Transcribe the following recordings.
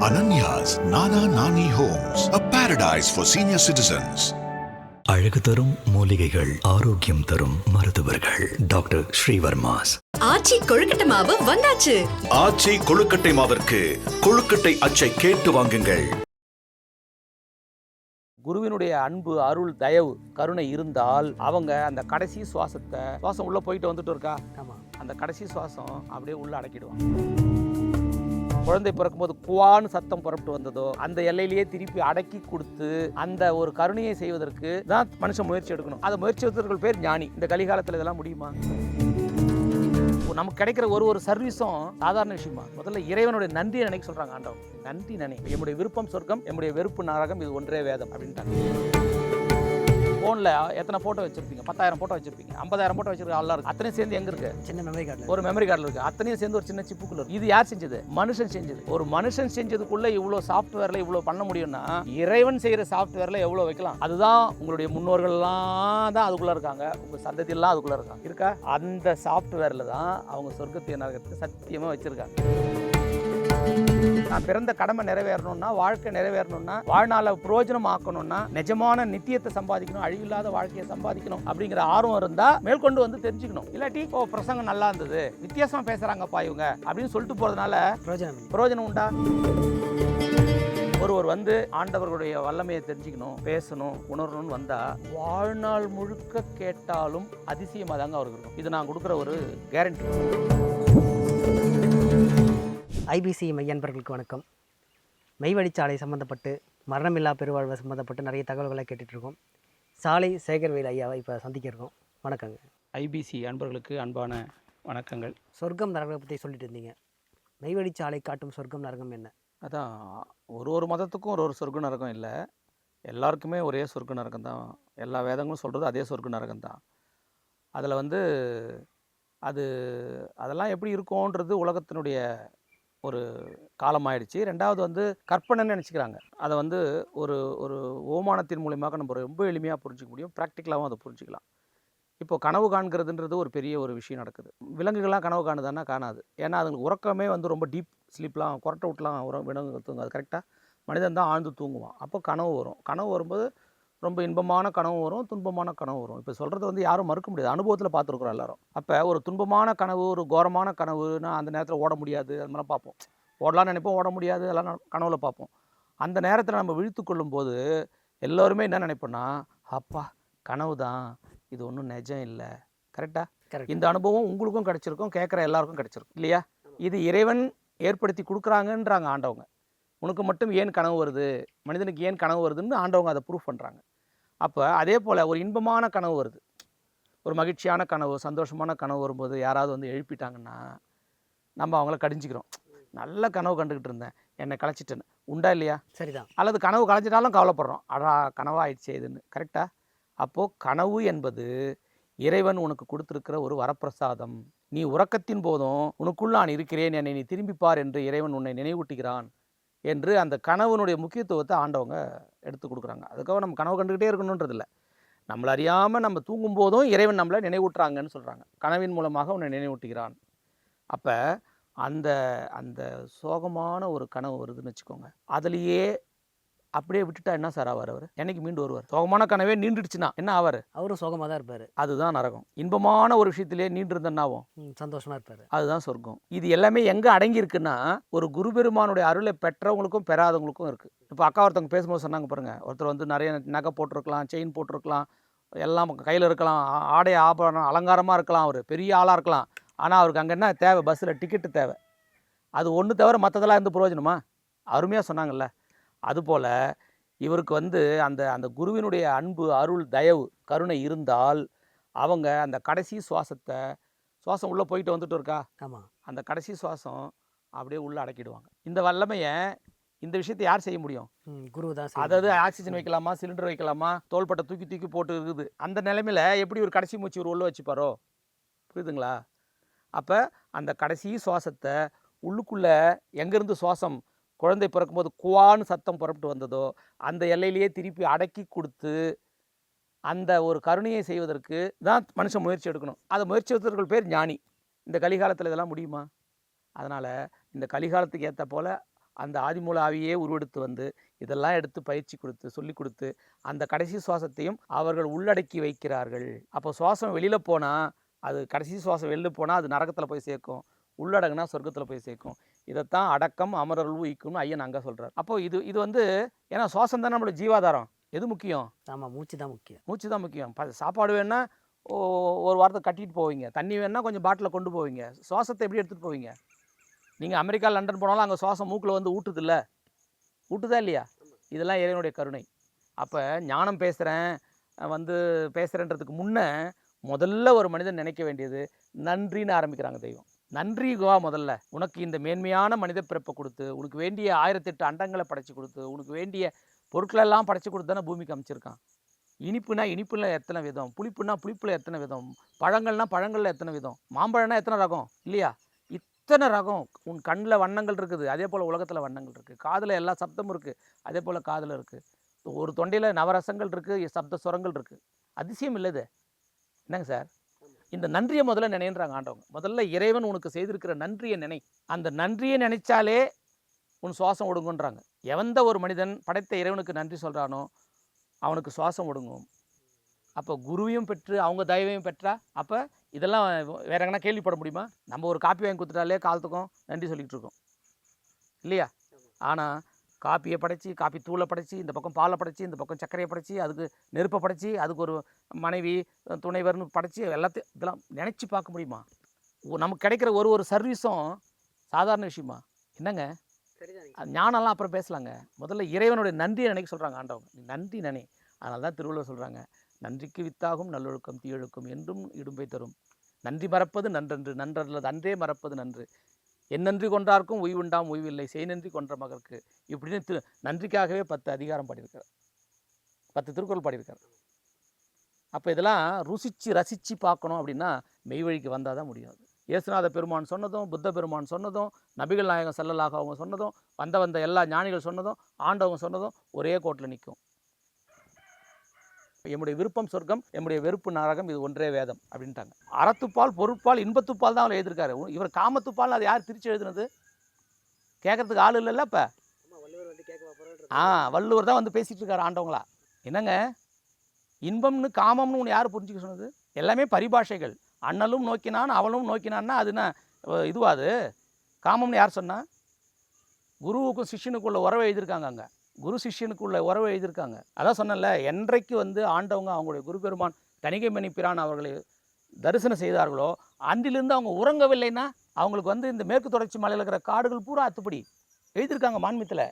Ananya's Nana Nani Homes, a paradise for senior citizens. அழகு தரும் மூலிகைகள் ஆரோக்கியம் தரும் மருத்துவர்கள். டாக்டர் ஸ்ரீவர்மாஸ். ஆச்சி கொழுக்கட்டை மாவு வந்தாச்சு. ஆச்சி கொழுக்கட்டை மாவிற்கு கொழுக்கட்டை அச்சை கேட்டு வாங்குங்கள். குருவினுடைய அன்பு அருள் தயவு கருணை இருந்தால் அவங்க அந்த கடைசி சுவாசத்தை சுவாசம் உள்ள போயிட்டு வந்துட்டு இருக்கா? ஆமா. அந்த கடைசி சுவாசம் அப்படியே உள்ள அடக்கிடுவாங்க. குழந்தை பிறக்கும்போது குவான்னு சத்தம் புறப்பட்டு வந்ததோ அந்த எல்லையிலேயே திருப்பி அடக்கி கொடுத்து அந்த ஒரு கருணையை செய்வதற்கு தான் மனுஷன் முயற்சி எடுக்கணும். அந்த முயற்சி எடுத்தவர்கள் பேர் ஞானி. இந்த கலிகாலத்தில் இதெல்லாம் முடியுமா? இப்போ நமக்கு கிடைக்கிற ஒரு ஒரு சர்வீஸும் சாதாரண விஷயமா? முதல்ல இறைவனுடைய நன்றியை நினைக்க சொல்றாங்க ஆண்டவன் நன்றி நினை என்னுடைய விருப்பம் சொர்க்கம் என்னுடைய வெறுப்பு நாரகம் இது ஒன்றே வேதம் அப்படின்ட்டாங்க. ஃபோனில் எத்தனை ஃபோட்டோ வச்சிருப்பீங்க? பத்தாயிரம் ஃபோட்டோ வச்சிருப்பீங்க. ஐம்பதாயிரம் ஃபோட்டோ வச்சிருக்க ஆள்லாம் இருக்கு. அத்தனையும் சேர்ந்து எங்க இருக்கு? சின்ன மெமரி கார்டில் ஒரு மெமரி கார்டில் இருக்கு. அத்தனையும் சேர்ந்து ஒரு சின்ன சிப்புக்குள்ள இருக்கு. இது யார் செஞ்சது? மனுஷன் செஞ்சது. ஒரு மனுஷன் செஞ்சதுக்குள்ள இவ்வளோ சாஃப்ட்வேர்ல இவ்வளோ பண்ண முடியும்னா இறைவன் செய்யற சாஃப்ட்வேர்ல எவ்வளோ வைக்கலாம்? அதுதான் உங்களுடைய முன்னோர்கள்லாம் தான் அதுக்குள்ள இருக்காங்க. உங்க சந்ததியெல்லாம் அதுக்குள்ள இருக்காங்க. இருக்கா? அந்த சாஃப்ட்வேர்ல தான் அவங்க சொர்க்கத்தை நரகத்தை சத்தியமா வச்சிருக்காங்க. நான் பிறந்த கடமை நிறைவேறணும்னா வாழ்க்கை நிறைவேறணும்னா வாழ்நாளை பிரயோஜனம் ஆக்கணும்னா நிஜமான நித்தியத்தை சம்பாதிக்கணும் அழிவில்லாத வாழ்க்கையை சம்பாதிக்கணும் அப்படிங்கிற ஆர்வம் இருந்தா மேற்கொண்டு வந்து தெரிஞ்சுக்கணும். இல்லாட்டி ஓ பிரசங்கம் நல்லா இருந்தது வித்தியாசமா பேசுறாங்கப்பா இவங்க அப்படின்னு சொல்லிட்டு போறதுனால பிரயோஜனம். பிரயோஜனம் உண்டா? ஒருவர் வந்து ஆண்டவர்களுடைய வல்லமையை தெரிஞ்சுக்கணும் பேசணும் உணரணும்னு வந்தா வாழ்நாள் முழுக்க கேட்டாலும் அதிசயமா தாங்க அவருக்கு இருக்கும். இது நான் கொடுக்குற ஒரு கேரண்டி ஐபிசி மையன்பர்களுக்கு வணக்கம். மெய்வழிச்சாலை சம்மந்தப்பட்டு மரணமில்லா பெருவாழ்வு சம்மந்தப்பட்டு நிறைய தகவல்களை கேட்டுட்டு இருக்கோம் சாலை சேகர்வேல் ஐயாவை இப்போ சந்திக்க இருக்கோம் வணக்கங்க ஐபிசி அன்பர்களுக்கு அன்பான வணக்கங்கள். சொர்க்கம் நரகம் பற்றி சொல்லிட்டு இருந்தீங்க. மெய்வழிச்சாலை காட்டும் சொர்க்கம் நரகம் என்ன? அதான் ஒரு ஒரு மதத்துக்கும் ஒரு ஒரு சொர்க்க நரகம் இல்லை. எல்லாருக்குமே ஒரே சொர்க்க நரகம் தான். எல்லா வேதங்களும் சொல்கிறது அதே சொர்க்க நரகம் தான். அதில் வந்து அது அதெல்லாம் எப்படி இருக்கும்ன்றது உலகத்தினுடைய ஒரு காலமாயிடுச்சு ரெண்டாவது வந்து கற்பனைன்னு நினச்சிக்கிறாங்க. அதை வந்து ஒரு ஒரு ஓமானத்தின் மூலியமாக நம்ம ரொம்ப எளிமையாக புரிஞ்சிக்க முடியும். ப்ராக்டிக்கலாகவும் அதை புரிஞ்சிக்கலாம். இப்போ கனவு காண்கிறதுன்றது ஒரு பெரிய ஒரு விஷயம் நடக்குது. விலங்குகள்லாம் கனவு காணுதானா காணாது. ஏன்னா அதுங்களுக்கு உறக்கமே வந்து ரொம்ப டீப் ஸ்லீப்லாம் கொரட்டை விட்டுலாம் உரம் விலங்குகள் தூங்காது. கரெக்டாக மனிதன் தான் ஆழ்ந்து தூங்குவான். அப்போ கனவு வரும். கனவு வரும்போது ரொம்ப இன்பமான கனவு வரும் துன்பமான கனவு வரும். இப்போ சொல்கிறது வந்து யாரும் மறுக்க முடியாது. அனுபவத்தில் பார்த்துருக்குறோம் எல்லாரும். அப்போ ஒரு துன்பமான கனவு ஒரு கோரமான கனவுனா அந்த நேரத்தில் ஓட முடியாது. அது மாதிரிலாம் பார்ப்போம். ஓடலாம்னு நினைப்போம் ஓட முடியாது. அதெல்லாம் கனவுல பார்ப்போம். அந்த நேரத்தில் நம்ம விழித்து கொள்ளும்போது எல்லோருமே என்ன நினைப்போம்னா அப்பா கனவு தான். இது ஒன்றும் நிஜம் இல்லை. கரெக்டாக கரெக்ட். இந்த அனுபவம் உங்களுக்கும் கிடைச்சிருக்கும் கேட்குற எல்லாருக்கும் கிடைச்சிருக்கும். இல்லையா? இது இறைவன் ஏற்படுத்தி கொடுக்குறாங்கன்றாங்க ஆண்டவங்க. உனக்கு மட்டும் ஏன் கனவு வருது? மனிதனுக்கு ஏன் கனவு வருதுன்னு ஆண்டவங்க அதை ப்ரூஃப் பண்ணுறாங்க அப்போ அதே போல் ஒரு இன்பமான கனவு வருது. ஒரு மகிழ்ச்சியான கனவு சந்தோஷமான கனவு வரும்போது யாராவது வந்து எழுப்பிட்டாங்கன்னா நம்ம அவங்கள கடிஞ்சிக்கிறோம். நல்ல கனவு கண்டுக்கிட்டு இருந்தேன். என்னை கலைச்சிட்டேன்னு. உண்டா இல்லையா? சரிதான். அல்லது கனவு கலைஞ்சிட்டாலும் கவலைப்படுறோம். அடா கனவாயிடுச்சே இதுன்னு. கரெக்டா அப்போது கனவு என்பது இறைவன் உனக்கு கொடுத்துருக்கிற ஒரு வரப்பிரசாதம். நீ உறக்கத்தின் போதும் உனக்குள் நான் இருக்கிறேன். என்னை நீ திரும்பிப் பார் என்று இறைவன் உன்னை நினைவூட்டுகிறான். என்று அந்த கனவுனுடைய முக்கியத்துவத்தை ஆண்டவங்க எடுத்து கொடுக்குறாங்க. அதுக்காக நம்ம கனவு கண்டுக்கிட்டே இருக்கணுன்றது இல்லை நம்மளை அறியாமல் நம்ம தூங்கும் போதும் இறைவன் நம்மளை நினைவூட்டுறாங்கன்னு சொல்கிறாங்க கனவின் மூலமாக உன்னை நினைவூட்டுகிறான். அப்போ அந்த அந்த சோகமான ஒரு கனவு வருதுன்னு வச்சுக்கோங்க. அதுலேயே அப்படியே விட்டுட்டா என்ன சார் ஆவார் அவர்? என்னைக்கு மீண்டு வருவார்? சோகமான கனவே நீண்டுடுச்சுன்னா என்ன ஆவார்? அவரும் சோகமாக தான் இருப்பார். அதுதான் நரகம். இன்பமான ஒரு விஷயத்திலே நீண்டிருந்தா என்ன ஆகும்? சந்தோஷமாக இருப்பார். அதுதான் சொர்க்கம். இது எல்லாமே எங்கே அடங்கி இருக்குன்னா ஒரு குரு பெருமானுடைய அருளை பெற்றவங்களுக்கும் பெறாதவங்களுக்கும் இருக்குது இப்போ அக்கா ஒருத்தவங்க பேசும்போது சொன்னாங்க பாருங்க. ஒருத்தர் வந்து நிறைய நகை போட்டிருக்கலாம் செயின் போட்டிருக்கலாம் எல்லாம் கையில் இருக்கலாம் ஆடை ஆபரணம் அலங்காரமாக இருக்கலாம் அவர். பெரிய ஆளாக இருக்கலாம். ஆனால் அவருக்கு அங்கே என்ன தேவை? பஸ்ஸில் டிக்கெட்டு தேவை. அது ஒன்று தவிர மற்றதெல்லாம் இருந்து பிரயோஜனமா? அருமையாக சொன்னாங்கல்ல. அதுபோல் இவருக்கு வந்து அந்த அந்த குருவினுடைய அன்பு அருள் தயவு கருணை இருந்தால் அவங்க அந்த கடைசி சுவாசத்தை சுவாசம் உள்ளே போயிட்டு வந்துட்டு இருக்கா? ஆமாம் அந்த கடைசி சுவாசம் அப்படியே உள்ளே அடக்கிடுவாங்க. இந்த வல்லமையை இந்த விஷயத்தை யார் செய்ய முடியும்? குரு தான். அதாவது ஆக்சிஜன் வைக்கலாமா சிலிண்டர் வைக்கலாமா தோள்பட்டை தூக்கி தூக்கி போட்டு இருக்குது. அந்த நிலைமையில எப்படி ஒரு கடைசி மூச்சு ஒரு உள்ள வச்சுப்பாரோ புரியுதுங்களா? அப்போ அந்த கடைசி சுவாசத்தை உள்ளுக்குள்ளே எங்கேருந்து சுவாசம் குழந்தை பிறக்கும்போது குவான்னு சத்தம் புறப்பட்டு வந்ததோ அந்த எல்லையிலேயே திருப்பி அடக்கி கொடுத்து அந்த ஒரு கருணையை செய்வதற்கு தான் மனுஷன் முயற்சி எடுக்கணும். அதை முயற்சி எடுத்தவர்கள் பேர் ஞானி. இந்த கலிகாலத்தில் இதெல்லாம் முடியுமா? அதனால் இந்த கலிகாலத்துக்கு ஏற்ற போல் அந்த ஆதிமூலாவியே உருவெடுத்து வந்து இதெல்லாம் எடுத்து பயிற்சி கொடுத்து சொல்லி கொடுத்து அந்த கடைசி சுவாசத்தையும் அவர்கள் உள்ளடக்கி வைக்கிறார்கள். அப்போ சுவாசம் வெளியில் போனால் அது கடைசி சுவாசம் வெளியில் போனால் அது நரகத்தில் போய் சேர்க்கும். உள்ளடங்குனா சொர்க்கத்தில் போய் சேர்க்கும். இதைத்தான் அடக்கம் அமரல் உயிக்கும்னு ஐயன் அங்கே சொல்கிறார் அப்போ இது இது வந்து ஏன்னா சுவாசம் தான் நம்மளோட ஜீவாதாரம். எது முக்கியம்? ஆமாம் மூச்சு தான் முக்கியம். மூச்சு தான் முக்கியம். ப- சாப்பாடு வேணா ஓ- ஒரு வாரத்தை கட்டிட்டு போவீங்க. தண்ணி வேணா கொஞ்சம் பாட்டிலில் கொண்டு போவீங்க. சுவாசத்தை எப்படி எடுத்துகிட்டு போவீங்க? நீங்கள் அமெரிக்கா லண்டன் போனாலும் அங்கே சுவாசம் மூக்கில் வந்து ஊட்டுதில்ல? ஊட்டுதா இல்லையா? இதெல்லாம் இறைவனுடைய கருணை. அப்போ ஞானம் பேசுகிறேன் வந்து பேசுகிறேன்றதுக்கு முன்னே முதல்ல ஒரு மனிதன் நினைக்க வேண்டியது நன்றின்னு ஆரம்பிக்கிறாங்க தெய்வம். நன்றி குவா முதல்ல. உனக்கு இந்த மேன்மையான மனித பிறப்பை கொடுத்து உனக்கு வேண்டிய ஆயிரத்தெட்டு அண்டங்களை படைச்சி கொடுத்து உனக்கு வேண்டிய பொருட்களெல்லாம் படைச்சி கொடுத்து தானே பூமிக்கு அமைச்சிருக்கான். இனிப்புனா இனிப்பில் எத்தனை விதம்? புளிப்புனா புளிப்பில் எத்தனை விதம்? பழங்கள்னா பழங்களில் எத்தனை விதம்? மாம்பழம்னா எத்தனை ரகம்? இல்லையா? இத்தனை ரகம் உன் கண்ணில் வண்ணங்கள் இருக்குது. அதே போல் உலகத்தில் வண்ணங்கள் இருக்குது காதில் எல்லா சப்தமும் இருக்குது அதே போல் காதில் இருக்குது ஒரு தொண்டையில் நவரசங்கள் இருக்குது சப்த சுரங்கள் இருக்குது அதிசயம் இல்லை என்னங்க சார்? இந்த நன்றியை முதல்ல நினைன்றாங்க ஆண்டவங்க. முதல்ல இறைவன் உனக்கு செய்திருக்கிற நன்றியை நினை. அந்த நன்றியை நினைச்சாலே உன் சுவாசம் ஒடுங்குன்றாங்க எவந்த ஒரு மனிதன் படைத்த இறைவனுக்கு நன்றி சொல்கிறானோ அவனுக்கு சுவாசம் ஒடுங்கும். அப்போ குருவையும் பெற்று அவங்க தயவையும் பெற்றா அப்போ இதெல்லாம் வேற எங்கன்னா கேள்விப்பட முடியுமா? நம்ம ஒரு காப்பி வாங்கி கொடுத்துட்டாலே காலத்துக்கும் நன்றி சொல்லிக்கிட்டு இருக்கோம். இல்லையா? ஆனால் காப்பியை படைச்சி காப்பி தூளை படைச்சி இந்த பக்கம் பாலை படைச்சி இந்த பக்கம் சர்க்கரையை படைச்சி அதுக்கு நெருப்பை படைச்சி அதுக்கு ஒரு மனைவி துணைவர்னு படைச்சி எல்லாத்தையும் இதெல்லாம் நினச்சி பார்க்க முடியுமா? நமக்கு கிடைக்கிற ஒரு ஒரு சர்வீஸும் சாதாரண விஷயமா? என்னங்க? ஞானம்லாம் அப்புறம் பேசலாங்க. முதல்ல இறைவனுடைய நன்றியை நினைக்க சொல்கிறாங்க ஆண்டவங்க. நன்றி நினை. அதனால தான் திருவள்ளுவர் சொல்கிறாங்க நன்றிக்கு வித்தாகும் நல்லொழுக்கம் தீயொழுக்கம் என்றும் இடும்பை தரும். நன்றி மறப்பது நன்றன்று நன்றல்லது அன்றே மறப்பது நன்று. என்னன்றி கொன்றார்க்கும் உய்வுண்டாம் உய்வில்லை செய் நன்றி கொன்ற மகற்கு. இப்படின்னு திரு நன்றிக்காகவே பத்து அதிகாரம் பாடியிருக்கார். பத்து திருக்குறள் பாடியிருக்கார். அப்போ இதெல்லாம் ருசித்து ரசித்து பார்க்கணும் அப்படின்னா மெய்வழிக்கு வந்தால் தான் முடியாது இயேசுநாத பெருமான் சொன்னதும் புத்த பெருமான் சொன்னதும் நபிகள் நாயகம் செல்லலாக அவங்க சொன்னதும் வந்த வந்த எல்லா ஞானிகள் சொன்னதும் ஆண்டவங்க சொன்னதும் ஒரே கோட்டில் நிற்கும். எம்முடைய விருப்பம் சொர்க்கம் எம்முடைய வெறுப்பு நரகம் இது ஒன்றே வேதம் அப்படின்ட்டாங்க. அறத்துப்பால் பொருட்பால் இன்பத்துப்பால் தான் அவர் எழுதியிருக்காரு. இவர் காமத்துப்பால் அது யார் பிரித்து எழுதுனது? கேட்கறதுக்கு ஆள் இல்லைல்ல இப்போ? ஆ வள்ளுவர் தான் வந்து பேசிகிட்டு இருக்காரு ஆண்டவங்களா. என்னங்க? இன்பம்னு காமம்னு ஒன்று யார் புரிஞ்சுக்க சொன்னது? எல்லாமே பரிபாஷைகள். அண்ணலும் நோக்கினான் அவளும் நோக்கினான்னா அது என்ன? அஹ், இதுவா அது? காமம்னு யார் சொன்னா? குருவுக்கும் சிஷ்யனுக்குள்ள உறவை எழுதியிருக்காங்க அங்கே. குரு சிஷ்யனுக்குள்ள உறவை எழுதியிருக்காங்க. அதான் சொன்னேன்ல என்றைக்கு வந்து ஆண்டவங்க அவங்களுடைய குரு பெருமான் தணிகைமணி பிரான் அவர்களை தரிசனம் செய்தார்களோ அன்றிலிருந்து அவங்க உறங்கவில்லைன்னா அவங்களுக்கு வந்து இந்த மேற்கு தொடர்ச்சி மலையில் இருக்கிற காடுகள் பூரா அத்துப்படி. எழுதியிருக்காங்க மான்மியத்தில்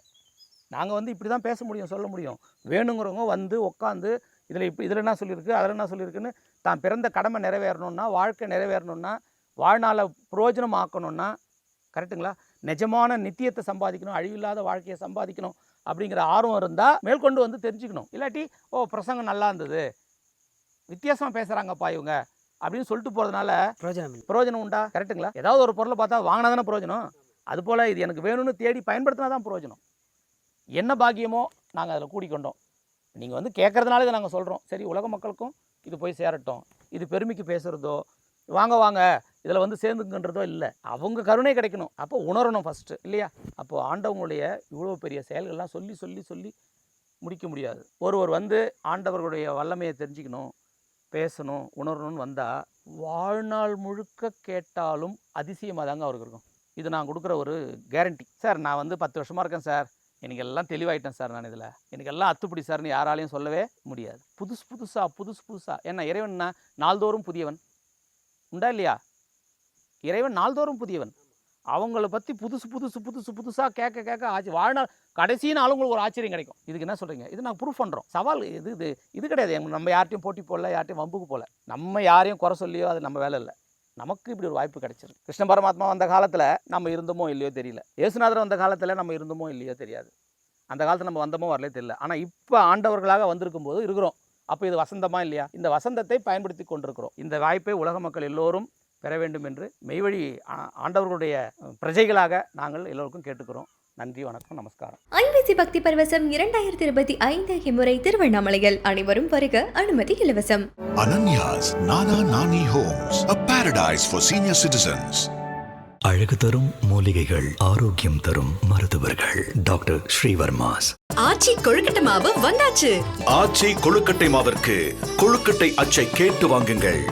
நாங்கள் வந்து இப்படி தான் பேச முடியும் சொல்ல முடியும். வேணுங்கிறவங்க வந்து உட்காந்து இதில் இப்போ இதில் என்ன சொல்லியிருக்கு அதில் என்ன சொல்லியிருக்குன்னு தான் பிறந்த கடமை நிறைவேறணும்னா வாழ்க்கை நிறைவேறணும்னா வாழ்நாளை புரோஜனம் ஆக்கணும்னா கரெக்ட்டுங்களா நிஜமான நித்தியத்தை சம்பாதிக்கணும் அழிவில்லாத வாழ்க்கையை சம்பாதிக்கணும். அப்படிங்கிற ஆர்வம் இருந்தால் மேற்கொண்டு வந்து தெரிஞ்சுக்கணும். இல்லாட்டி ஓ பிரசங்கம் நல்லா இருந்தது. வித்தியாசமாக பேசுகிறாங்கப்பா இவங்க. அப்படின்னு சொல்லிட்டு போகிறதுனால பிரயோஜனம் பிரயோஜனம் உண்டா? கரெக்ட்டுங்களா? ஏதாவது ஒரு பொருளை பார்த்தா வாங்கினா தானே பிரயோஜனம். அதுபோல் இது எனக்கு வேணும்னு தேடி பயன்படுத்தினா தான் பிரயோஜனம். என்ன பாக்கியமோ நாங்கள் அதில் கூடிக்கொண்டோம் நீங்கள் வந்து கேட்கறதுனால இதை நாங்கள் சொல்கிறோம் சரி உலக மக்களுக்கும் இது போய் சேரட்டும். இது பெருமைக்கு பேசுகிறதோ வாங்க வாங்க. இதில் வந்து சேர்ந்துங்கன்றதோ இல்லை. அவங்க கருணை கிடைக்கணும். அப்போ உணரணும் ஃபஸ்ட்டு இல்லையா? அப்போது ஆண்டவங்களுடைய இவ்வளோ பெரிய செயல்கள்லாம் சொல்லி சொல்லி சொல்லி முடிக்க முடியாது. ஒருவர் வந்து ஆண்டவர்களுடைய வல்லமையை தெரிஞ்சுக்கணும் பேசணும் உணரணும்னு வந்தால் வாழ்நாள் முழுக்க கேட்டாலும் அதிசயமாக தாங்க அவருக்கு இருக்கும். இது நான் கொடுக்குற ஒரு கேரண்டி சார் நான் வந்து பத்து வருஷமாக இருக்கேன் சார் எனக்கு எல்லாம் தெளிவாயிட்டேன் சார் நான் இதில். எனக்கு எல்லாம் அத்துப்படி சார்னு யாராலையும் சொல்லவே முடியாது. புதுசு புதுசாக புதுசு புதுசாக ஏன்னா இறைவன்னா நாள்தோறும் புதியவன். உண்டா இல்லையா? இறைவன் நாள்தோறும் புதியவன். அவங்கள பற்றி புதுசு புதுசு புதுசு புதுசாக கேட்க கேட்க ஆச்சு வாழ்நாள் கடைசி நாள் உங்களுக்கு ஒரு ஆச்சரியம் கிடைக்கும். இதுக்கு என்ன சொல்கிறீங்க இது நாங்கள் ப்ரூஃப் பண்ணுறோம் சவால் இது இது இது கிடையாது. நம்ம யார்ட்டையும் போட்டி போடல யார்ட்டையும் வம்புக்கு போகல நம்ம யாரையும் குறை சொல்லியோ அது நம்ம வேலை இல்லை. நமக்கு இப்படி ஒரு வாய்ப்பு கிடைச்சிருக்கு. கிருஷ்ண பரமாத்மா வந்த காலத்தில் நம்ம இருந்தோமோ இல்லையோ தெரியல. இயேசுநாதர் வந்த காலத்தில் நம்ம இருந்தோமோ இல்லையோ தெரியாது. அந்த காலத்தில் நம்ம வந்தோமோ வரலே தெரியல. ஆனால் இப்போ ஆண்டவர்களாக வந்திருக்கும் போது இருக்கிறோம். அப்போ இது வசந்தமா இல்லையா? இந்த வசந்தத்தை பயன்படுத்தி கொண்டிருக்கிறோம். இந்த வாய்ப்பை உலக மக்கள் எல்லோரும் பெற வேண்டும் என்று மெய்வழி ஆண்டவர்களுடைய பிரஜைகளாக நாங்கள் எல்லோருக்கும் கேட்டுக்கிறோம். நன்றி வணக்கம் நமஸ்காரம். ஐபிசி பக்தி பரவசம் இரண்டாயிரத்தி இருபத்தி ஐந்து இம்முறை திருவண்ணாமலையில் அனைவரும் வருக அனுமதி இலவசம். Ananya's Nana Nani Homes, a paradise for senior citizens. அழகு தரும் மூலிகைகள் ஆரோக்கியம் தரும் மருத்துவர்கள். டாக்டர் ஸ்ரீவர்மாஸ். ஆச்சி கொழுக்கட்டை மாவு வந்தாச்சு. ஆச்சி கொழுக்கட்டை மாவிற்கு கொழுக்கட்டை அச்சை கேட்டு வாங்குங்கள்.